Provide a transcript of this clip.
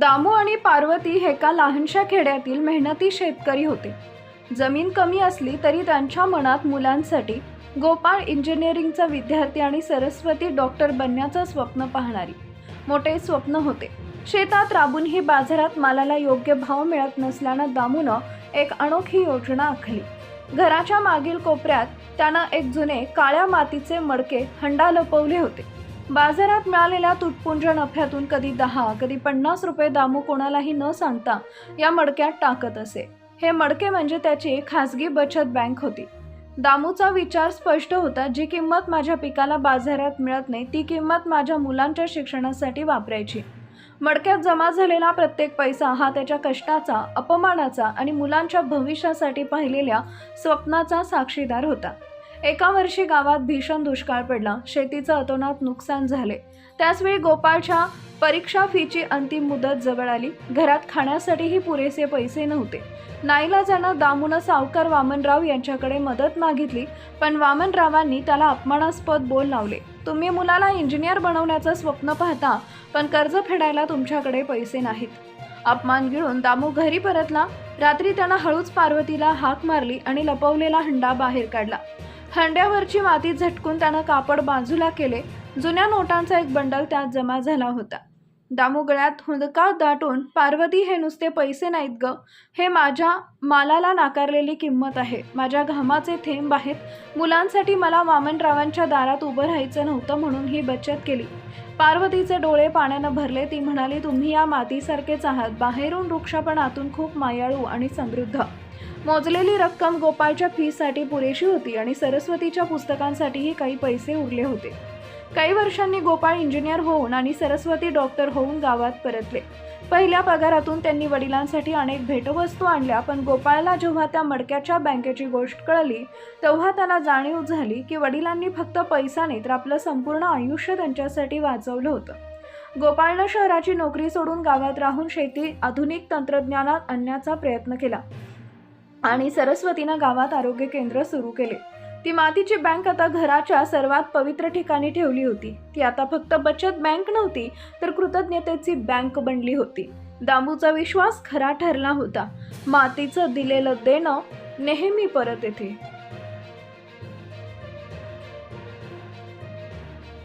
दामू आणि पार्वती हे एका लहानशा खेड्यातील मेहनती शेतकरी होते. जमीन कमी असली तरी त्यांच्या मनात मुलांसाठी गोपाळ इंजिनिअरिंगचा विद्यार्थी आणि सरस्वती डॉक्टर बनण्याचं स्वप्न पाहणारी मोठे स्वप्न होते. शेतात राबूनही बाजारात मालाला योग्य भाव मिळत नसल्यानं दामूनं एक अनोखी योजना आखली. घराच्या मागील कोपऱ्यात त्यानं एक जुने काळ्या मातीचे मडके हंडा लपवले होते. बाजारात मिळालेल्या तुटपुंज नफ्यातून कधी दहा कधी पन्नास रुपये दामू कोणालाही न सांगता या मडक्यात टाकत असे. हे मडके म्हणजे त्याची खासगी बचत बँक होती. दामूचा विचार स्पष्ट होता जी किंमत माझ्या पिकाला बाजारात मिळत नाही ती किंमत माझ्या मुलांच्या शिक्षणासाठी वापरायची. मडक्यात जमा झालेला प्रत्येक पैसा हा त्याच्या कष्टाचा अपमानाचा आणि मुलांच्या भविष्यासाठी पाहिलेल्या स्वप्नाचा साक्षीदार होता. एका वर्षी गावात भीषण दुष्काळ पडला. शेतीचं अतोनात नुकसान झाले. त्याचवेळी गोपाळच्या परीक्षा फीची अंतिम मुदत जवळ आली. घरात खाण्यासाठीही पुरेसे पैसे नव्हते. नाईलाजानं दामूनं सावकार वामनराव यांच्याकडे मदत मागितली पण वामनरावांनी त्याला अपमानास्पद बोल लावले. तुम्ही मुलाला इंजिनियर बनवण्याचं स्वप्न पाहता पण कर्ज फेडायला तुमच्याकडे पैसे नाहीत. अपमान गिळून दामू घरी परतला. रात्री त्यानं हळूच पार्वतीला हाक मारली आणि लपवलेला हंडा बाहेर काढला. हंड्यावरची माती झटकून त्यानं कापड बाजूला केले. जुन्या नोटांचा एक बंडल त्यात जमा झाला होता. दामू गळ्यात हुंदका दाटून पार्वती हे नुसते पैसे नाहीत ग. हे माझ्या मालाला नाकारलेली किंमत आहे. माझ्या घामाचे थेंब आहेत. मुलांसाठी मला वामनरावांच्या दारात उभं राहायचं नव्हतं म्हणून ही बचत केली. पार्वतीचे डोळे पाण्यानं भरले. ती म्हणाली तुम्ही या मातीसारखेच आहात. बाहेरून वृक्ष पण आतून खूप मायाळू आणि समृद्ध. मोजलेली रक्कम गोपाळच्या फीसाठी पुरेशी होती आणि सरस्वतीच्या पुस्तकांसाठीही काही पैसे उरले होते. काही वर्षांनी गोपाळ इंजिनियर होऊन आणि सरस्वती डॉक्टर होऊन गावात परतले. पहिल्या पगारातून त्यांनी वडिलांसाठी अनेक भेटवस्तू आणल्या पण गोपाळला जेव्हा त्या मडक्याच्या बँकेची गोष्ट कळली तेव्हा त्याला जाणीव झाली की वडिलांनी फक्त पैसा नाही तर आपलं संपूर्ण आयुष्य त्यांच्यासाठी वाचवलं होतं. गोपाळनं शहराची नोकरी सोडून गावात राहून शेती आधुनिक तंत्रज्ञानात आणण्याचा प्रयत्न केला. आणि सरस्वतीनं गावात आरोग्य केंद्र सुरू केले. ती मातीची बँक आता घराच्या सर्वात पवित्र ठिकाणी ठेवली होती. ती आता फक्त बचत बँक नव्हती तर कृतज्ञतेची बँक बनली होती. दांबूचा विश्वास खरा ठरला होता. मातीचं दिलेलं देणं नेहमी परत येते.